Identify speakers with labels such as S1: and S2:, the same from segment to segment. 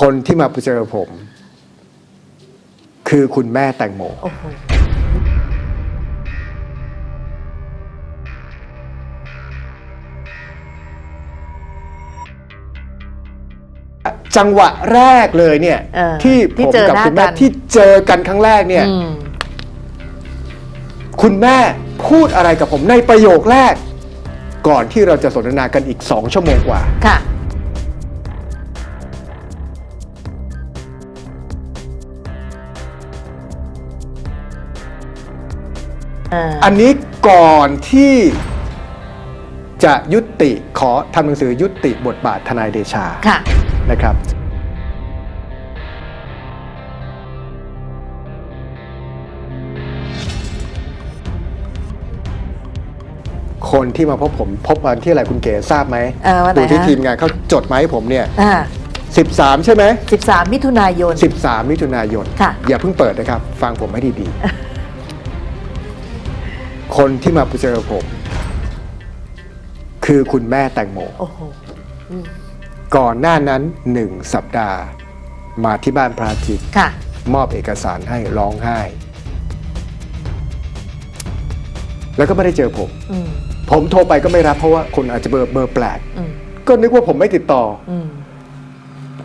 S1: คนที่มาเจอผม คือคุณแม่แตงโม
S2: โอ้โห
S1: จังหวะแรกเลยเนี่ย
S2: เออ
S1: ที่ผ
S2: ที่
S1: ม
S2: เจอ
S1: กับ
S2: หน้า
S1: คุณแม่
S2: กัน
S1: ที่เจอกันครั้งแรกเนี่ย
S2: อืม
S1: คุณแม่พูดอะไรกับผมในประโยคแรก ก่อนที่เราจะสนทนากันอีกสองชั่วโมงกว่า
S2: ค่ะ ออ
S1: อันนี้ก่อนที่จะยุติขอทำหนังสือยุติบทบาททนายเดชา
S2: ค่ะ
S1: นะครับคนที่มาพบผมพบวันที่อะไรคุณเก๋ทราบไหม
S2: เออวันไหน
S1: ดูที่
S2: ฮะ
S1: ทีมงานเขาจดมาให้ผมเนี่ย
S2: อ่า
S1: 13 ใช่ไหม
S2: สิบสามมิถุนายน
S1: 13 มิถุนายน
S2: ค่ะ
S1: อย่าเพิ่งเปิดนะครับ ฟังผมให้ดีๆ คนที่มาเจอผม คือคุณแม่แตงโม
S2: โอ้โห
S1: ก่อนหน้านั้นหนึ่งสัปดาห์ มาที่บ้านพระอาทิตย์
S2: ค่ะ
S1: มอบเอกสารให้ร้องไห้ แล้วก็ไม่ได้เจอผม
S2: อืม
S1: ผมโทรไปก็ไม่รับเพราะว่าคนอาจจะเบอร์เบอร์แปลก
S2: อืม
S1: ก็นึกว่าผมไม่ติดต่อ
S2: อืม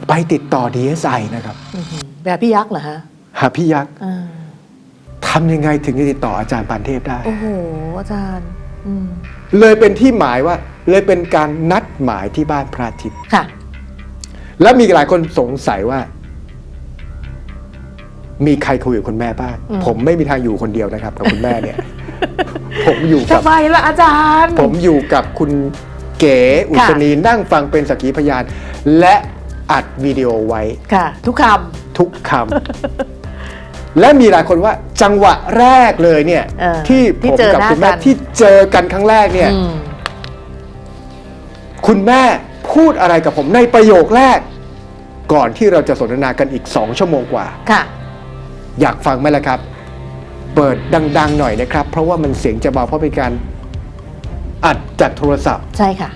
S1: ไปติดต่อ DSI นะครับ
S2: อืมแบบพี่ยักษ์เหรอฮะ
S1: หาพี่ยักษ์
S2: อ่า
S1: ทำยังไงถึงจะติดต่ออาจารย์ปานเทพได้
S2: โอ้โห อาจารย์ อืม
S1: เลยเป็นที่หมายว่า เลยเป็นการนัดหมายที่บ้านพระอาทิตย์
S2: ค่ะ
S1: แล้วมีหลายคนสงสัยว่า มีใครคุยกับคุณแม่บ้าง
S2: อืม
S1: ผมไม่มีทางอยู่คนเดียวนะครับ กับคุณแม่เนี่ย ผมอยู่กับ
S2: ทำไมล่ะอาจารย์
S1: ผมอยู่กับคุณเก๋อุศนีนั่งฟังเป็นสักขีพยาน และอัดวิดีโอไว้
S2: ค่ะ ทุกค
S1: ทุกคำ และมีหลายคนว่าจังหวะแรกเลยเนี่ย
S2: เออ
S1: ที่
S2: ที่
S1: ผม
S2: เจอ
S1: กับ
S2: หน้า
S1: คุณแม่
S2: กัน
S1: ที่เจอกันครั้งแรกำเนี่ย
S2: อืม
S1: คุณแม่พูดอะไรกับผมในประโยคแรก ก่อนที่เราจะสนทนากันอีกสองชั่วโมงกว่า
S2: ค่ะ
S1: อยากฟังไหมล่ะครับ เปิดดัง ๆ หน่อยนะครับ เพราะว่ามันเสียงจะเบาเพราะเป็นการอัดจากโทรศัพท์
S2: ใช่ค่ะ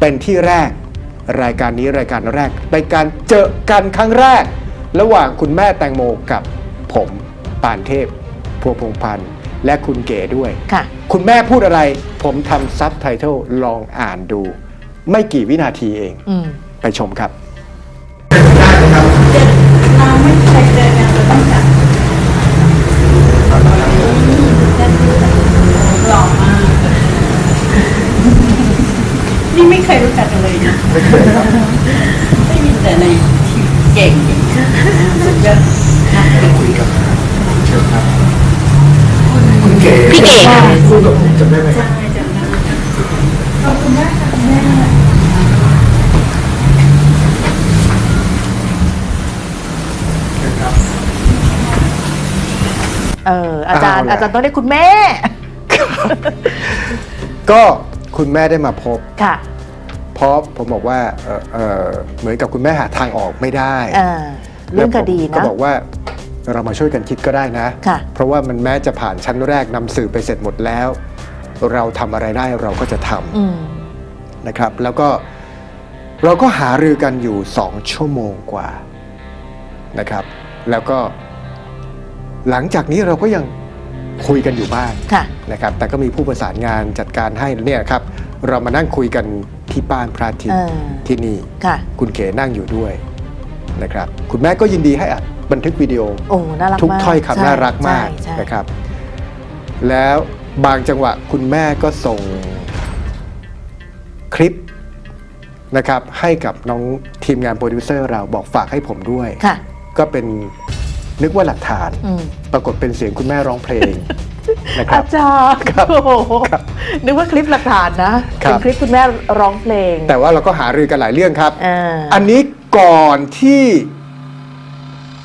S1: เป็นที่แรก รายการนี้รายการแรกเป็นการเจอกันครั้งแรก ระหว่างคุณแม่แตงโมกับ ผมปานเทพพวงพงพันธ์และคุณเก๋ด้วย
S2: ค่ะ
S1: คุณแม่พูดอะไร ผมทำซับไตเติลลองอ่านดู ไม่กี่วินาทีเอง
S2: อืม
S1: ไปชมครับ
S3: เราไม่เคยเจอกันเราต้องจับหล่อมาก นี่ไม่เคยรู้จักกันเลยนะ ไม่เคยครับไม่มีแต่ในทีวีเก่งสุดยอด นักเก่ง
S1: คุยกับเชิญครับคุณเก๋
S2: พี่เก๋
S1: พูดกับผมจำได้ไหมครับ
S3: ใช่จำได้ขอบคุณมากค่ะคุณแม่
S2: เอออาจารย์
S1: เอาล่ะ
S2: อาจารย์ต้องได้คุณแม่
S1: ก็คุณแม่ได้มาพบ
S2: ค่ะ
S1: เพราะผมบอกว่าเอ่อเอ่อเหมือนกับคุณแม่หาทางออกไม่ได้
S2: เออเรื่องคดี
S1: แล้วผมก็
S2: นะ
S1: บอกว่าเรามาช่วยกันคิดก็ได้นะ
S2: ค่ะ
S1: เพราะว่ามันแม้จะผ่านชั้นแรกนำสื่อไปเสร็จหมดแล้ว เราทำอะไรได้เราก็จะทำ
S2: อืม
S1: นะครับ แล้วก็เราก็หารือกันอยู่สองชั่วโมงกว่านะครับ แล้วก็หลังจากนี้เราก็ยังคุยกันอยู่บ้าง
S2: ค่ะ
S1: นะครับ แต่ก็มีผู้ประสานงานจัดการให้เนี่ยครับ เรามานั่งคุยกัน ที่บ้านพระอาทิต
S2: เอ
S1: ย์
S2: อ
S1: ที่นี่
S2: ค่ะ
S1: คุณเก๋นั่งอยู่ด้วยนะครับ คุณแม่ก็ยินดีให้อัดบันทึกวิดีโอ
S2: โอ้น่ารักมาก
S1: ทุกถ้อย
S2: ใช่
S1: คำน่ารักมาก
S2: ใช่ใช่
S1: นะครับ แล้วบางจังหวะคุณแม่ก็ส่งคลิปนะครับให้กับน้องทีมงานโปรดิวเซอร์เราบอกฝากให้ผมด้วย
S2: ค่ะ
S1: ก็เป็นนึกว่าหลักฐาน
S2: อืม
S1: ปรากฏเป็นเสียงคุณแม่ร้องเพลง นะครั
S2: อา
S1: บ
S2: จารย์
S1: ครับ
S2: โอ้โห
S1: ครับ
S2: นึกว่าคลิปหลักฐานนะ
S1: ครั
S2: เป็
S1: บ
S2: นคลิปคุณแม่ร้องเพลง
S1: แต่ว่าเราก็หารือกันหลายเรื่องครับ
S2: อ่า
S1: อันนี้ก่อนที่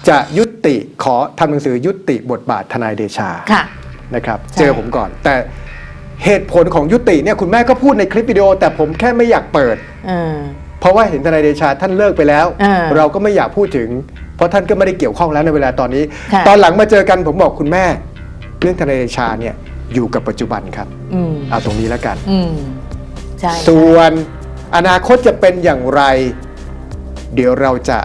S1: จะยุติขอทำหนังสือยุติบทบาททนายเดชา
S2: ค่ะ
S1: นะครับ
S2: ใช่
S1: เจอผมก่อน แต่เหตุผลของยุติเนี่ยคุณแม่ก็พูดในคลิปวิดีโอ แต่ผมแค่ไม่อยากเปิด
S2: เออ
S1: เพราะว่าเห็นทนายเดชาท่านเลิกไปแล้ว
S2: อ่า
S1: เราก็ไม่อยากพูดถึง เพราะท่านก็ไม่ได้เกี่ยวข้องแล้วในเวลาตอนนี้
S2: ค่ะ
S1: ตอนหลังมาเจอกันผมบอกคุณแม่เรื่องทนายเดชาเนี่ยอยู่กับปัจจุบันครับ
S2: อืม
S1: เอาตรงนี้แล้วกัน
S2: อืมใช่
S1: ส่วนอนาคตจะเป็นอย่างไร เดี๋ยวเราจะ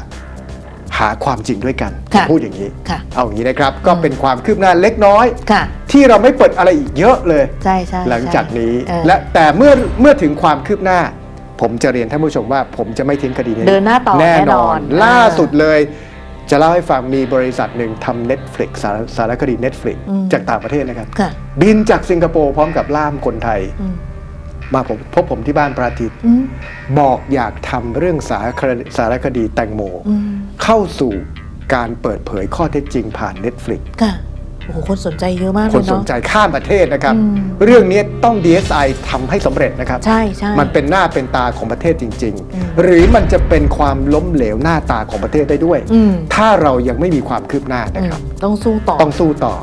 S1: หาความจริงด้วยกัน
S2: ค่ะ
S1: พูดอย่างนี้
S2: ค่ะ
S1: เอาอย่างนี้นะครับ ก็เป็นความคืบหน้าเล็กน้อย
S2: ค่ะ
S1: ที่เราไม่เปิดอะไรอีกเยอะเลย
S2: ใช่ใช่
S1: หลังจากนี้
S2: เออ
S1: และแต่เมื่อเมื่อถึงความคืบหน้า ผมจะเรียนท่านผู้ชมว่า ผมจะไม่ทิ้งคดีนี้
S2: เดินหน้าต่อ
S1: แน่
S2: แน่
S1: น
S2: น
S1: อ
S2: อนน
S1: ล่า
S2: อ่า
S1: สุดเลย จะเล่าให้ฟังมีบริษัทหนึ่งทำ Netflix สารสารคดี Netflix
S2: อืม
S1: จากต่างประเทศนะครับ
S2: ค่ะ
S1: บินจากสิงคโปร์พร้อมกับล่ามคนไทย
S2: อืม
S1: มาผมพบผมที่บ้านพระอาทิตย์
S2: อืม
S1: บอกอยากทำเรื่องสารคดีสารคดีแตงโม
S2: อืม
S1: เข้าสู่การเปิดเผยข้อเท็จจริงผ่าน Netflix
S2: ค่ะ โอ้โหคนสนใจเยอะมากเล
S1: คน
S2: ย
S1: สน
S2: เนาะ
S1: ใจข้ามประเทศนะครับ
S2: อืม
S1: เรื่องนี้ต้อง DSI ทำให้สำเร็จนะครับ
S2: ใช่ใช่
S1: มันเป็นหน้าเป็นตาของประเทศจริง
S2: อืม
S1: ๆ หรือมันจะเป็นความล้มเหลวหน้าตาของประเทศได้ด้วย
S2: อืม
S1: ถ้าเรายังไม่มีความคืบหน้า
S2: อื
S1: นะ
S2: ม
S1: ครับ
S2: ต้องสู้ต่อ
S1: ต้องสู้ต่อ